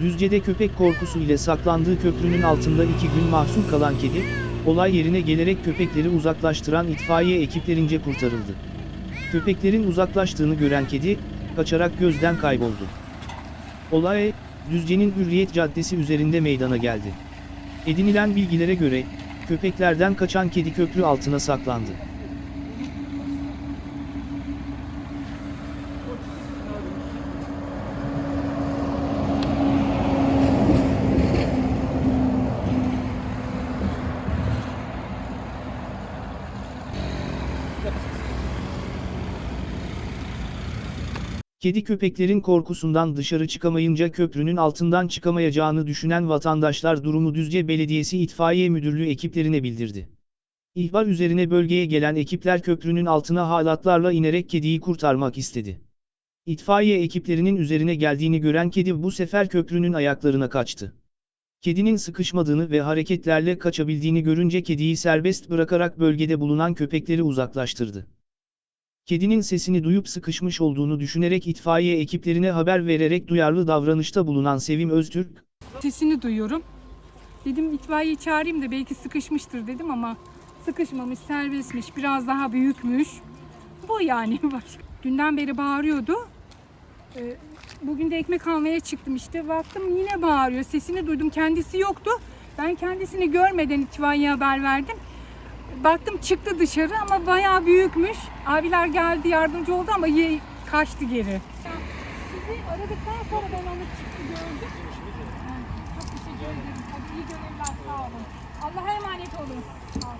Düzce'de köpek korkusu ile saklandığı köprünün altında iki gün mahsur kalan kedi, olay yerine gelerek köpekleri uzaklaştıran itfaiye ekiplerince kurtarıldı. Köpeklerin uzaklaştığını gören kedi, kaçarak gözden kayboldu. Olay, Düzce'nin Hürriyet Caddesi üzerinde meydana geldi. Edinilen bilgilere göre, köpeklerden kaçan kedi köprü altına saklandı. Kedi köpeklerin korkusundan dışarı çıkamayınca köprünün altından çıkamayacağını düşünen vatandaşlar durumu Düzce Belediyesi İtfaiye Müdürlüğü ekiplerine bildirdi. İhbar üzerine bölgeye gelen ekipler köprünün altına halatlarla inerek kediyi kurtarmak istedi. İtfaiye ekiplerinin üzerine geldiğini gören kedi bu sefer köprünün ayaklarına kaçtı. Kedinin sıkışmadığını ve hareketlerle kaçabildiğini görünce kediyi serbest bırakarak bölgede bulunan köpekleri uzaklaştırdı. Kedinin sesini duyup sıkışmış olduğunu düşünerek itfaiye ekiplerine haber vererek duyarlı davranışta bulunan Sevim Öztürk, Sesini duyuyorum. Dedim itfaiye çağırayım da belki sıkışmıştır dedim ama sıkışmamış, serbestmiş, biraz daha büyükmüş. Bu yani. Başka. Dünden beri bağırıyordu. Ee, Bugün de ekmek almaya çıktım işte. Baktım yine bağırıyor. Sesini duydum. Kendisi yoktu. Ben kendisini görmeden itfaiyeye haber verdim. Baktım çıktı dışarı ama bayağı büyükmüş. Abiler geldi yardımcı oldu ama ye- kaçtı geri. Sizi aradıktan sonra ben onu çıktı gördüm. Çok teşekkür ederim. Hadi iyi görevler sağ olun. Allah'a emanet olun. Sağ olun.